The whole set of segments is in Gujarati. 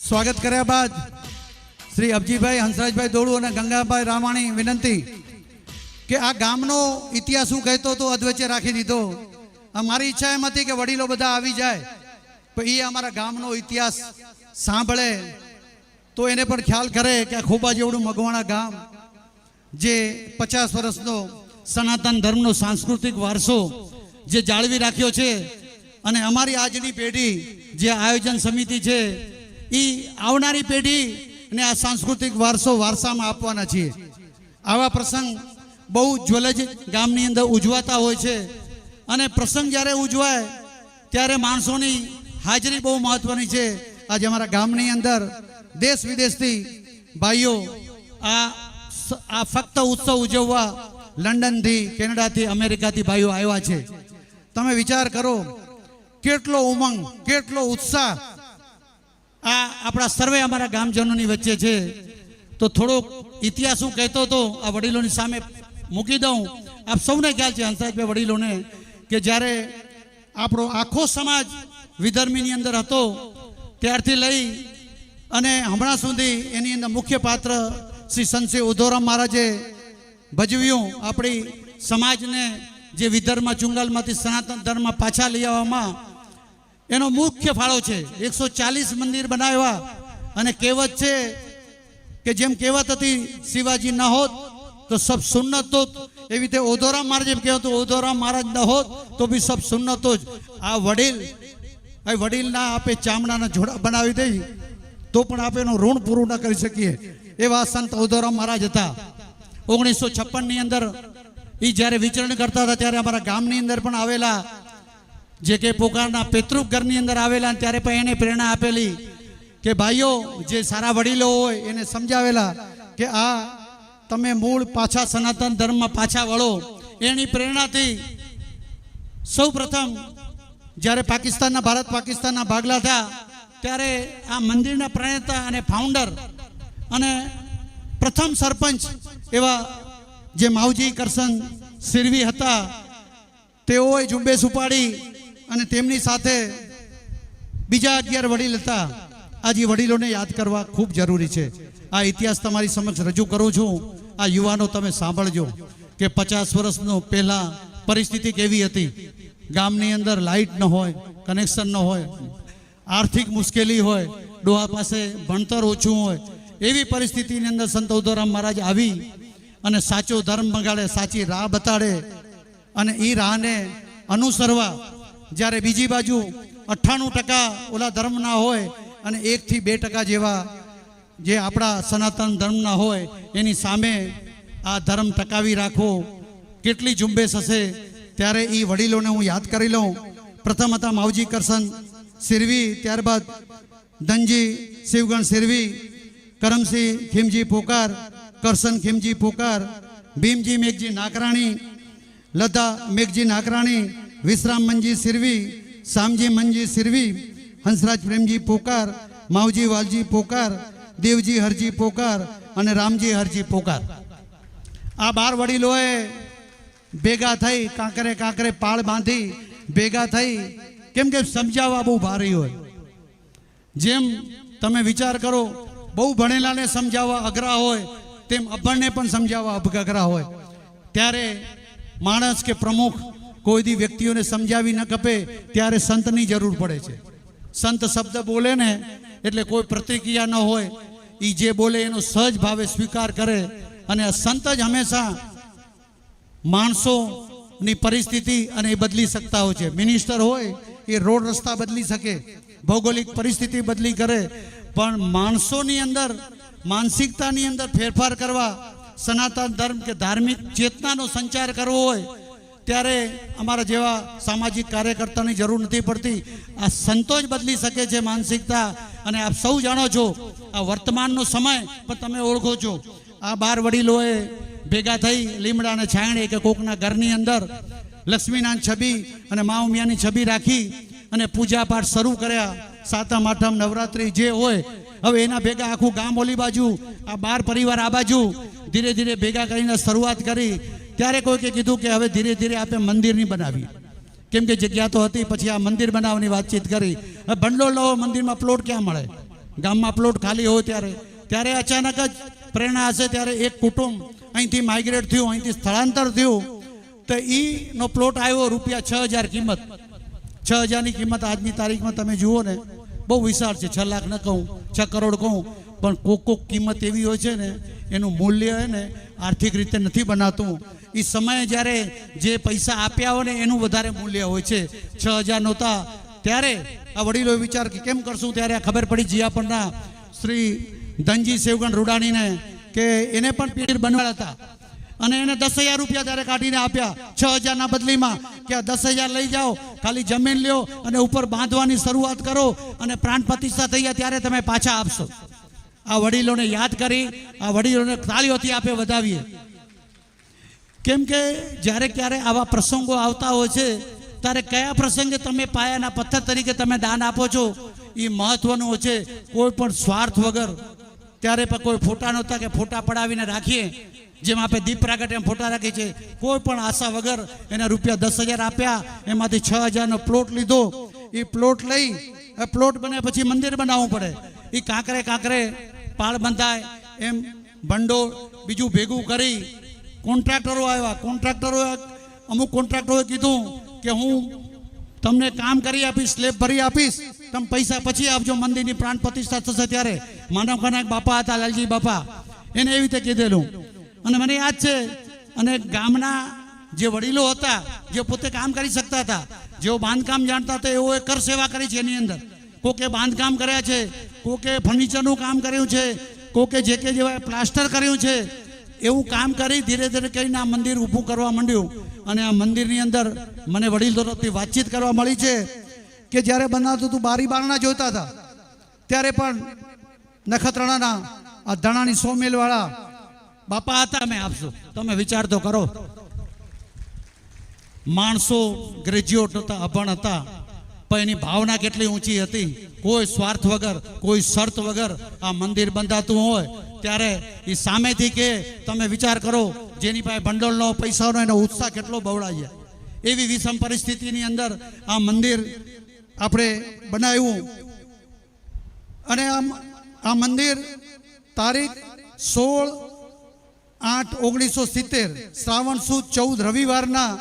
સ્વાગત કર્યા બાદ શ્રી અબજીભાઈ, હંસરાજભાઈ દોડુ અને ગંગાભાઈ રામાણી વિનંતી કે આ ગામનો ઇતિહાસ હું કહેતો તો અધવચ્ચે રાખી દીધો. મારી ઈચ્છા એમ હતી કે વડીલો બધા આવી જાય, પણ એ અમારા ગામનો ઇતિહાસ સાંભળે તો એને પણ ખ્યાલ કરે કે આ ખોબા જેવડું મગવાણા ગામ, જે પચાસ વર્ષનો સનાતન ધર્મનો સાંસ્કૃતિક વારસો જે જાળવી રાખ્યો છે અને અમારી આજની પેઢી જે આયોજન સમિતિ છે એ આવનારી પેઢી ને આ સાંસ્કૃતિક વારસો વારસામાં આપવાના છીએ. આવા પ્રસંગ બહુ જ્વલજ ગામની અંદર ઉજવાતા હોય છે. અને પ્રસંગ જ્યારે ઉજવાય, ત્યારે માણસોની હાજરી બહુ મહત્વની છે. આજે અમારા ગામની અંદર દેશ વિદેશથી ભાઈઓ આ આ ફક્ત ઉત્સવ ઉજવવા લંડનથી, કેનેડાથી, અમેરિકાથી ભાઈઓ આવ્યા છે. તમે વિચાર કરો, કેટલો ઉમંગ, કેટલો ઉત્સાહ આ આપણા સર્વે અમારા ગામજનોની વચ્ચે છે. તો થોડોક ઇતિહાસ હું કહેતો હતો, આ વડીલોની સામે મૂકી દઉં. આપ સૌને ખ્યાલ છે હંસરાજભાઈ વડીલોને, કે જ્યારે આપણો આખો સમાજ વિધર્મીની અંદર હતો, ત્યારથી લઈ અને હમણાં સુધી એની અંદર મુખ્ય પાત્ર શ્રી સંતશ્રી ઉધોરામ મહારાજે ભજવ્યું. આપણી સમાજને જે વિધર્મ ચુંગાલમાંથી સનાતન ધર્મ પાછા લઈ આવવામાં એનો મુખ્ય ફાળો છે. એકસો ચાલીસ મંદિર બનાવ્યા. અને કહેવત છે કે જેમ કહેવત હતી, શિવાજી ન હોત તો સબ સુન્નત હોત એવી રીતે ઓધોરામ મહારાજ એમ કહેતું ઓધોરામ મહારાજ ન હોત તો બી સબ સુન્નતો જ. આ વડીલ, આ વડીલના આપે ચામડાના જોડા બનાવી દઈ, તો પણ આપણે એનું ઋણ પૂરું ન કરી શકીએ. એવા સંત ઓધોરામ મહારાજ હતા. ઓગણીસો છપ્પનની અંદર એ જ્યારે વિચરણ કરતા હતા, ત્યારે અમારા ગામની અંદર પણ આવેલા જે કે પોકારના પેતૃક ઘરની અંદર આવેલા ત્યારે પણ એને પ્રેરણા આપેલી કે ભાઈઓ, જે સારા વડીલો હોય એને સમજાવેલા કે આ તમે મૂળ પાછા સનાતન ધર્મમાં પાછા વળો. એની પ્રેરણાથી સૌ પ્રથમ જ્યારે પાકિસ્તાનના ભારત પાકિસ્તાનના ભાગલા થયા, ત્યારે આ મંદિરના પ્રણેતા અને ફાઉન્ડર અને પ્રથમ સરપંચ એવા જે માવજી કરસન સિરવી હતા, તેઓએ ઝુંબેશ ઉપાડી અને તેમની સાથે બીજા અગિયાર વડીલ હતા. આજે વડીલોને યાદ કરવા ખૂબ જરૂરી છે. આ ઇતિહાસ તમારી સમક્ષ રજૂ કરું છું. આ યુવાનો તમે સાંભળજો કે પચાસ વર્ષનો પહેલાં પરિસ્થિતિ કેવી હતી. ગામની અંદર લાઇટ ન હોય, કનેક્શન ન હોય, આર્થિક મુશ્કેલી હોય, ડોહા પાસે ભણતર ઓછું હોય, એવી પરિસ્થિતિની અંદર સંત ઉદ્ધવરામ મહારાજ આવી અને સાચો ધર્મ બગાડે, સાચી રાહ બતાડે અને એ રાહને અનુસરવા જ્યારે બીજી બાજુ અઠ્ઠાણું ટકા ઓલા ધર્મના હોય અને એકથી બે ટકા જેવા જે આપણા સનાતન ધર્મના હોય, એની સામે આ ધર્મ ટકાવી રાખવો કેટલી ઝુંબેશ હશે ત્યારે એ વડીલોને હું યાદ કરી લઉં. પ્રથમ હતા માવજી કરશન સિરવી, ત્યારબાદ ધનજી, શિવગણ સિરવી, કરમસિંહ, ખીમજી પોકાર કરશન ખીમજી પોકાર, ભીમજી મેઘજી નાકરાણી લતા મેઘજી નાકરાણી વિશ્રામ મંજી સિરવી, શામજી મંજી સિરવી, હંસરાજ પ્રેમજી પોકાર, માવજી વાલજી પોકાર, દેવજી હરજી પોકાર અને રામજી હરજી પોકાર. આ બાર વડીલોએ ભેગા થઈ કાંકરે કાંકરે પાળ બાંધી ભેગા થઈ, કેમ કે સમજાવવા બહુ ભારી હોય. જેમ તમે વિચાર કરો, બહુ ભણેલાને સમજાવવા અઘરા હોય, તેમ અભણને પણ સમજાવવા અભગઘરા હોય. ત્યારે માણસ કે પ્રમુખ કોઈ દી વ્યક્તિઓને સમજાવી ન કપે, ત્યારે સંતની જરૂર પડે છે. સંત શબ્દ બોલે ને, એટલે કોઈ પ્રતિક્રિયા ન હોય એ જે બોલે એનો સહજ ભાવે સ્વીકાર કરે. અને સંત જ હંમેશા માણસોની પરિસ્થિતિ અને એ બદલી શકતા હોય છે. મિનિસ્ટર હોય, એ રોડ રસ્તા બદલી શકે, ભૌગોલિક પરિસ્થિતિ બદલી કરે, પણ માણસોની અંદર, માનસિકતાની અંદર ફેરફાર કરવા, સનાતન ધર્મ કે ધાર્મિક ચેતનાનો સંચાર કરવો હોય ત્યારે અમારા જેવા સામાજિક કાર્યકર્તાની જરૂર નથી પડતી. આ સંતો જ બદલી શકે છે માનસિકતા. અને આપ સૌ જાણો છો, આ વર્તમાનનો સમય પણ તમે ઓળખો છો. આ બાર વડીલોએ ભેગા થઈ લીમડા અને છાયણી કે કોકના ઘરની અંદર લક્ષ્મીનારાયણ છબી અને મા ઉમિયાની છબી રાખી અને પૂજા પાઠ શરૂ કર્યા. સાતમ, આઠમ, નવરાત્રિ જે હોય, હવે એના ભેગા આખું ગામ ઓલી બાજુ, આ બાર પરિવાર આ બાજુ ધીરે ધીરે ભેગા કરીને શરૂઆત કરી. ત્યારે કોઈકે કીધું કે હવે ધીરે ધીરે આપણે મંદિરની બનાવી. કેમ કે જગ્યા તો હતી, પછી આ મંદિર બનાવવાની વાતચીત કરી. હવે ભંડોળ નવો મંદિરમાં પ્લોટ ક્યાં મળે? ગામમાં પ્લોટ ખાલી હોય ત્યારે. ત્યારે અચાનક જ પ્રેરણા હશે, ત્યારે એક કુટુંબ અહીંથી માઇગ્રેટ થયું, અહીંથી સ્થળાંતર થયું. તો ઈનો પ્લોટ આવ્યો, રૂપિયા છ હજાર કિંમત. છ હજારની કિંમત આજની તારીખમાં તમે જુઓ ને, બહુ વિશાળ છે. છ લાખ ન કહું, છ કરોડ કહું, પણ કોક કોક કિંમત એવી હોય છે ને, એનું મૂલ્ય ને, આર્થિક રીતે નથી બનાતું. એ સમયે જ્યારે જે પૈસા આપ્યા હોય ને એનું વધારે મૂલ્ય હોય છે. છ હજાર નહોતા. ત્યારે આ વડીલો વિચાર કે કેમ કરશું? ત્યારે આ ખબર પડી જીયાપરના શ્રી ધનજી સેવગણ રૂડાણીને કે એને પણ પીર બનવાડા હતા અને એને દસ હજાર રૂપિયા ત્યારે કાઢીને આપ્યા. છ હજારના બદલીમાં કે આ દસ હજાર લઈ જાઓ, ખાલી જમીન લ્યો અને ઉપર બાંધવાની શરૂઆત કરો અને પ્રાણ પ્રતિષ્ઠા થઈ ગયા ત્યારે તમે પાછા આપશો. આ વડીલોને યાદ કરી, આ વડીલોને તાળીઓથી આપે વધાવીએ. કેમ કે જ્યારે ક્યારે આવા પ્રસંગો આવતા હોય છે, ત્યારે કયા પ્રસંગે તમે પાયાના પથ્થર તરીકે તમે દાન આપો છો એ મહત્વનું હોય છે. કોઈ પણ સ્વાર્થ વગર, ત્યારે પણ કોઈ ફોટા નહોતા કે ફોટા પડાવીને રાખીએ, જેમ આપણે દીપ પ્રાગટ એમ ફોટા રાખીએ છીએ. કોઈ પણ આશા વગર એને રૂપિયા દસ હજાર આપ્યા, એમાંથી છ હજારનો પ્લોટ લીધો એ પ્લોટ લઈ એ પ્લોટ બને પછી મંદિર બનાવવું પડે. એ કાંકરે કાંકરે પાળ બંધાય, એમ ભંડોળ બીજું ભેગું કરી કોન્ટ્રાક્ટરો આવ્યા. કોન્ટ્રાક્ટરોએ અમુક કોન્ટ્રાક્ટરોએ કીધું કે હું તમને કામ કરી આપીશ, સ્લેબ ભરી આપીશ. તમે પૈસા પછી આપજો, મંદિરની પ્રાણ પ્રતિષ્ઠા થશે ત્યારે. માનવ ખાના એક બાપા હતા, લાલજી બાપા. એને એવી રીતે કીધેલું. અને મને યાદ છે, અને ગામના જે વડીલો હતા જે પોતે કામ કરી શકતા હતા, જેઓ બાંધકામ જાણતા હતા, એઓએ કર સેવા કરી છે એની અંદર. કોકે બાંધકામ કર્યા છે, કોકે ફર્નિચરનું કામ કર્યું છે, કોકે જે કે જેવા પ્લાસ્ટર કર્યું છે એવું કામ કરી ધીરે ધીરે કરીને આ મંદિર ઊભું કરવા માંડ્યું. અને આ મંદિરની અંદર મને વડીલ તરફથી વાતચીત કરવા મળી છે કે જ્યારે બનાવતું હતું બારી બારણા જોતા હતા, ત્યારે પણ નખત્રાણાના આ ધણાની સો મિલવાળા બાપા હતા અમે આપશું તમે વિચાર તો કરો. માણસો ગ્રેજ્યુએટ હતા, અભણ હતા. પણ એની ભાવના કેટલી ઊંચી હતી? કોઈ સ્વાર્થ વગર, કોઈ શરત વગર આ મંદિર બંધાતું હોય, ત્યારે એ સામેથી કે, તમે વિચાર કરો, જેની પાસે ભંડોળનો પૈસાનો એનો ઉત્સાહ કેટલો બવડાય એવી વિષમ પરિસ્થિતિની અંદર આ મંદિર આપણે બનાવ્યું. અને આ મંદિર તારીખ સોળ આઠ ઓગણીસો સિત્તેર, શ્રાવણ સુદ ચૌદ રવિવારના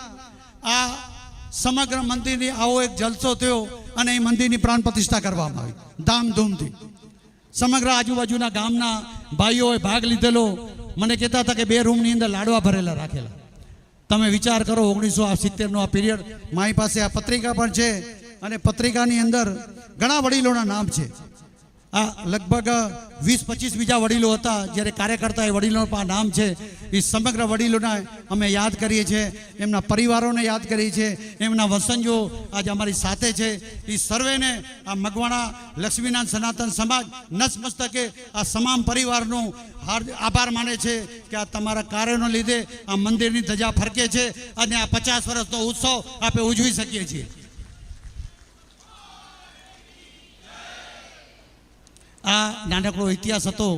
આ સમગ્ર મંદિરની આવો એક જલસો થયો અને એ મંદિરની પ્રાણ પ્રતિષ્ઠા કરવામાં આવી. ધામધૂમથી. સમગ્ર આજુબાજુના ગામના ભાઈઓએ ભાગ લીધેલો. મને કહેતા હતા કે બે રૂમની અંદર લાડવા ભરેલા રાખેલા. તમે વિચાર કરો ઓગણીસો સિત્તેરનો આ પીરિયડ. મારી પાસે આ પત્રિકા પણ છે અને પત્રિકાની અંદર ઘણા વડીલોના નામ છે. આ લગભગ વીસ, પચીસ બીજા વડીલો હતા, જ્યારે કાર્યકર્તા એ વડીલોનું નામ છે, એ સમગ્ર વડીલોના અમે યાદ કરીએ છીએ, એમના પરિવારોને યાદ કરીએ છીએ, એમના વસંજો આજે અમારી સાથે છે. એ સર્વેને આ મગવાણા લક્ષ્મીનાથ સનાતન સમાજ નસમસ્તકે આ તમામ પરિવારનું હાર્દ આભાર માને છે કે આ તમારા કાર્યોને લીધે આ મંદિરની ધજા ફરકે છે. અને આ પચાસ વર્ષનો ઉત્સવ આપણે ઉજવી શકીએ છીએ. આ નાનકડો ઇતિહાસ હતો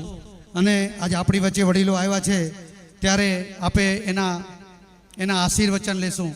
અને આજે આપણી વચ્ચે વડીલો આવ્યા છે, ત્યારે આપે એના એના આશીર્વચન લેશું.